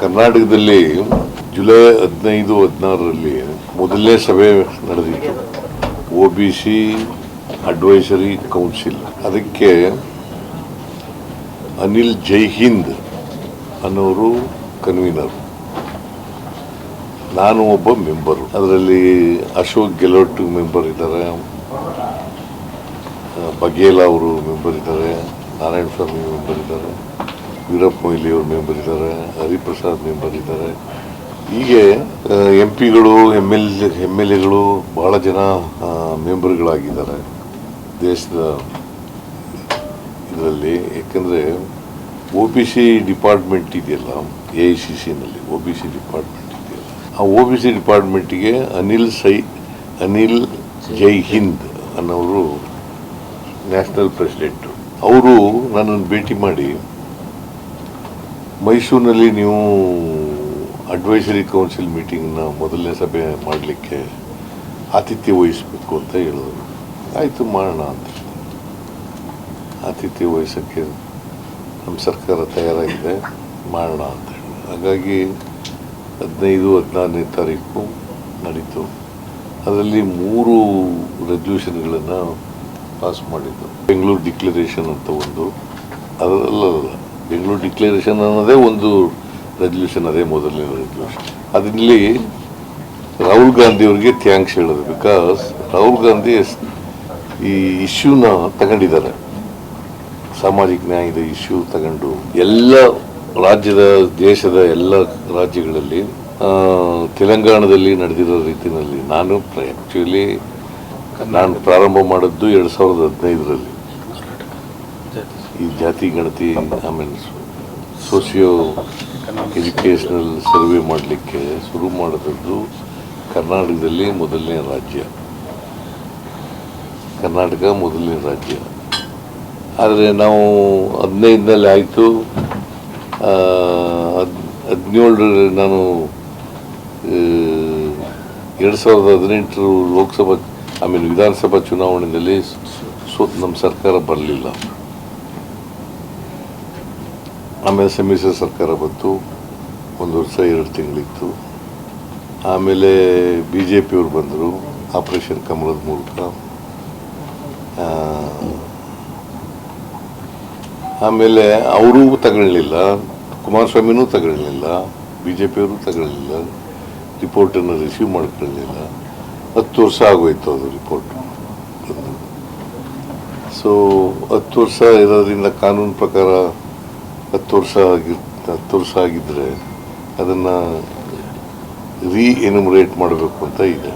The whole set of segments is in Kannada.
ಕರ್ನಾಟಕದಲ್ಲಿ ಜುಲೈ ಹದಿನೈದು, ಹದಿನಾರರಲ್ಲಿ ಮೊದಲನೇ ಸಭೆ ನಡೆದಿತ್ತು. O B C advisory council. ಅದಕ್ಕೆ ಅನಿಲ್ ಜೈಹಿಂದ್ ಅನ್ನೋರು ಕನ್ವೀನರ್. ನಾನು ಒಬ್ಬ ಮೆಂಬರು. ಅದರಲ್ಲಿ ಅಶೋಕ್ ಗೆಲೋಟ್ ಮೆಂಬರ್ ಇದ್ದಾರೆ. ಬಘೇಲಾ ಅವರು ಮೆಂಬರ್ ಇದ್ದಾರೆ. ನಾರಾಯಣ ಸ್ವಾಮಿ ಮೆಂಬರ್ ಇದ್ದಾರೆ. ವೀರಪ್ಪ ಮೊಯ್ಲಿ ಅವ್ರ ಮೆಂಬರ್ ಇದ್ದಾರೆ ಹರಿಪ್ರಸಾದ್ ಮೆಂಬರ್ ಇದ್ದಾರೆ ಹೀಗೆ ಎಂ ಪಿಗಳು ಎಂ ಎಲ್ ಎಂ ಎಲ್ ಎಗಳು ಬಹಳ ಜನ ಮೆಂಬರ್ಗಳಾಗಿದ್ದಾರೆ ದೇಶದ ಇದರಲ್ಲಿ. ಯಾಕಂದರೆ ಒ ಬಿ ಸಿ ಡಿಪಾರ್ಟ್ಮೆಂಟ್ ಇದೆಯಲ್ಲ ಎ ಐ ಸಿ ಸಿನಲ್ಲಿ ಒ ಬಿ ಸಿ ಡಿಪಾರ್ಟ್ಮೆಂಟ್ ಇದೆಯಲ್ಲ. ಆ ಒ ಬಿ ಸಿ ಡಿಪಾರ್ಟ್ಮೆಂಟಿಗೆ ಅನಿಲ್ ಸೈ ಅನಿಲ್ ಜೈ ಹಿಂದ್ ಅನ್ನೋರು ನ್ಯಾಷನಲ್ ಪ್ರೆಸಿಡೆಂಟು ಅವರು ನನ್ನನ್ನು ಭೇಟಿ ಮಾಡಿ ಮೈಸೂರಿನಲ್ಲಿ ನೀವು ಅಡ್ವೈಸರಿ ಕೌನ್ಸಿಲ್ ಮೀಟಿಂಗ್ನ ಮೊದಲನೇ ಸಭೆ ಮಾಡಲಿಕ್ಕೆ ಆತಿಥ್ಯ ವಹಿಸಬೇಕು ಅಂತ ಹೇಳಿದ್ರು. ಆಯಿತು ಮಾಡೋಣ ಅಂತ ಆತಿಥ್ಯ ವಹಿಸೋಕ್ಕೆ ನಮ್ಮ ಸರ್ಕಾರ ತಯಾರಾಗಿದೆ, ಮಾಡೋಣ ಅಂತ ಹಾಗಾಗಿ ಹದಿನೈದು, ಹದಿನಾರನೇ ತಾರೀಕು ನಡೀತು. ಅದರಲ್ಲಿ ಮೂರು ರೆಸಲ್ಯೂಷನ್ಗಳನ್ನು ಪಾಸ್ ಮಾಡಿದ್ದು. ಬೆಂಗಳೂರು ಡಿಕ್ಲರೇಷನ್ ಅಂತ ಒಂದು. ಅದರಲ್ಲ ಬೆಂಗಳೂರು ಡಿಕ್ಲರೇಷನ್ ಅನ್ನೋದೇ ಒಂದು ರೆಸಲ್ಯೂಷನ್ ಅದೇ ಮೊದಲನೇ ರೆಸಲ್ಯೂಷನ್ ಅದರಲ್ಲಿ ರಾಹುಲ್ ಗಾಂಧಿ ಅವರಿಗೆ ಥ್ಯಾಂಕ್ಸ್ ಹೇಳೋದು ಬಿಕಾಸ್ ರಾಹುಲ್ ಗಾಂಧಿ ಈ ಇಶ್ಯೂನ ತಗೊಂಡಿದ್ದಾರೆ. ಸಾಮಾಜಿಕ ನ್ಯಾಯದ ಇಶ್ಯೂ ತಗೊಂಡು ಎಲ್ಲ ರಾಜ್ಯದ, ದೇಶದ ಎಲ್ಲ ರಾಜ್ಯಗಳಲ್ಲಿ ತೆಲಂಗಾಣದಲ್ಲಿ ನಡೆದಿರೋ ರೀತಿಯಲ್ಲಿ ನಾನು ಆ್ಯಕ್ಚುಲಿ ನಾನು ಪ್ರಾರಂಭ ಮಾಡಿದ್ದು ಎರಡು ಸಾವಿರದ ಹದಿನೈದರಲ್ಲಿ. ಈ ಜಾತಿ, ಗಣತಿ ಆಮೇಲೆ ಸೋಷಿಯೋ ಎಜುಕೇಷನಲ್ ಸರ್ವೆ ಮಾಡಲಿಕ್ಕೆ ಶುರು ಮಾಡಿದದ್ದು ಕರ್ನಾಟಕದಲ್ಲಿ ಮೊದಲನೇ ರಾಜ್ಯ. ಕರ್ನಾಟಕ ಮೊದಲನೇ ರಾಜ್ಯ. ಆದರೆ ನಾವು ಹದಿನೈದನಲ್ಲಿ ಆಯಿತು. ಹದಿನೇಳರಲ್ಲಿ ನಾನು ಎರಡು ಸಾವಿರದ ಹದಿನೆಂಟರ ಲೋಕಸಭಾ ಆಮೇಲೆ ವಿಧಾನಸಭಾ ಚುನಾವಣೆಯಲ್ಲಿ ಸೋ, ನಮ್ಮ ಸರ್ಕಾರ ಬರಲಿಲ್ಲ. ಆಮೇಲೆ ಸಮ್ಮಿಶ್ರ ಸರ್ಕಾರ ಬಂತು, ಒಂದು ವರ್ಷ, ಎರಡು ತಿಂಗಳಿತ್ತು. ಆಮೇಲೆ ಬಿ ಜೆ ಪಿಯವರು ಬಂದರು, ಆಪರೇಷನ್ ಕಮಲದ ಮೂಲಕ. ಆಮೇಲೆ ಅವರೂ ತಗೊಳ್ಳಲಿಲ್ಲ ಕುಮಾರಸ್ವಾಮಿನೂ ತಗೊಳ್ಳಲಿಲ್ಲ ಬಿ ಜೆ ಪಿಯವರು ತಗೊಳ್ಳಲಿಲ್ಲ ರಿಪೋರ್ಟನ್ನು ರಿಸೀವ್ ಮಾಡ್ಕೊಳ್ಳಲಿಲ್ಲ ಹತ್ತು ವರ್ಷ ಆಗೋಯ್ತು ಅದು ರಿಪೋರ್ಟ್ ಸೊ ಹತ್ತು ವರ್ಷ ಇರೋದ್ರಿಂದ ಕಾನೂನು ಪ್ರಕಾರ ಹತ್ತು ವರ್ಷ ಆಗಿ ಹತ್ತು ವರ್ಷ ಆಗಿದ್ದರೆ ಅದನ್ನು ರೀ ಎನ್ಯುಮರೇಟ್ ಮಾಡಬೇಕು ಅಂತ ಇದೆ.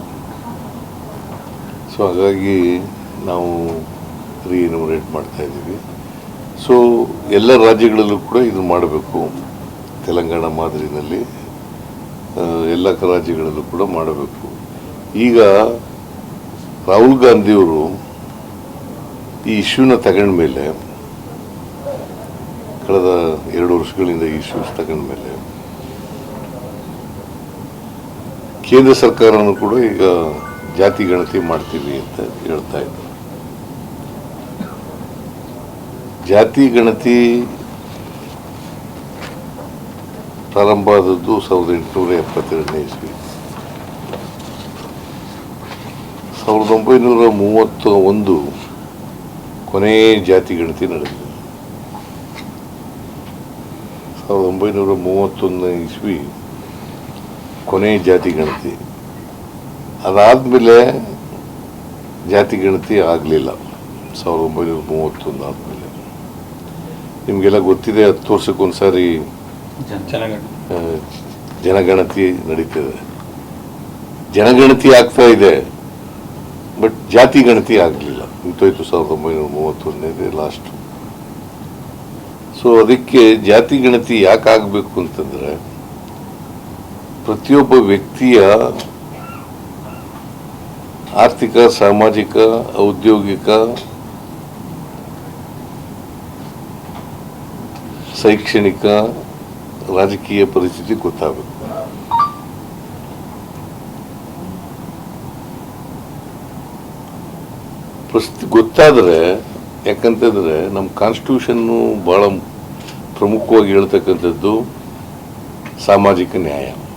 ಸೊ ಹಾಗಾಗಿ ನಾವು ರೀ ಎನ್ಯುಮರೇಟ್ ಮಾಡ್ತಾ ಇದ್ದೀವಿ. ಸೊ ಎಲ್ಲ ರಾಜ್ಯಗಳಲ್ಲೂ ಕೂಡ ಇದು ಮಾಡಬೇಕು. ತೆಲಂಗಾಣ ಮಾದರಿನಲ್ಲಿ ಎಲ್ಲ ರಾಜ್ಯಗಳಲ್ಲೂ ಕೂಡ ಮಾಡಬೇಕು. ಈಗ ರಾಹುಲ್ ಗಾಂಧಿಯವರು ಈ ಇಶ್ಯೂನ ತಗೊಂಡ್ಮೇಲೆ ಕಳೆದ ಎರಡು ವರ್ಷಗಳಿಂದ ಈ ಇಶ್ಯೂಸ್ ತಗೊಂಡ್ಮೇಲೆ ಕೇಂದ್ರ ಸರ್ಕಾರನೂ ಕೂಡ ಈಗ ಜಾತಿ ಗಣತಿ ಮಾಡ್ತೀವಿ ಅಂತ ಹೇಳ್ತಾ ಇದ್ದ ಜಾತಿ ಗಣತಿ ಪ್ರಾರಂಭ ಆದದ್ದು ಸಾವಿರದ ಎಂಟುನೂರ ಎಪ್ಪತ್ತೆರಡನೇ ಇಸ್ವಿ. ಸಾವಿರದ ಒಂಬೈನೂರ ಮೂವತ್ತ ಒಂದು ಕೊನೆಯ ಜಾತಿ ಗಣತಿ ನಡೆದಿದೆ ಸಾವಿರದ ಒಂಬೈನೂರ ಮೂವತ್ತೊಂದನೇ ಇಸ್ವಿ ಕೊನೆ ಜಾತಿ ಗಣತಿ. ಅದಾದಮೇಲೆ ಜಾತಿ ಗಣತಿ ಆಗಲಿಲ್ಲ. ಸಾವಿರದ ಒಂಬೈನೂರ ಮೂವತ್ತೊಂದು ಆದಮೇಲೆ. ನಿಮಗೆಲ್ಲ ಗೊತ್ತಿದೆ ಹತ್ತು ವರ್ಷಕ್ಕೊಂದ್ಸಾರಿ ಜನಗಣತಿ. ನಡೀತದೆ. ಜನಗಣತಿ ಆಗ್ತಾ ಇದೆ ಬಟ್ ಜಾತಿ ಗಣತಿ ಆಗಲಿಲ್ಲ. ನಿಂತೋಯ್ತು ಸಾವಿರದ ಒಂಬೈನೂರ ಮೂವತ್ತೊಂದನೇದೇ ಲಾಸ್ಟ್ ಸೊ ಅದಕ್ಕೆ ಜಾತಿ ಗಣತಿ ಯಾಕೆ ಆಗಬೇಕು ಅಂತಂದ್ರೆ, ಪ್ರತಿಯೊಬ್ಬ ವ್ಯಕ್ತಿಯ ಆರ್ಥಿಕ, ಸಾಮಾಜಿಕ, ಔದ್ಯೋಗಿಕ, ಶೈಕ್ಷಣಿಕ, ರಾಜಕೀಯ ಪರಿಸ್ಥಿತಿ ಗೊತ್ತಾಗಬೇಕು ಪ್ರಸ್ತು ಗೊತ್ತಾದರೆ ಯಾಕಂತಂದ್ರೆ ನಮ್ಮ ಕಾನ್ಸ್ಟಿಟ್ಯೂಷನ್ನು ಭಾಳ ಪ್ರಮುಖವಾಗಿ ಹೇಳ್ತಕ್ಕಂಥದ್ದು ಸಾಮಾಜಿಕ ನ್ಯಾಯ.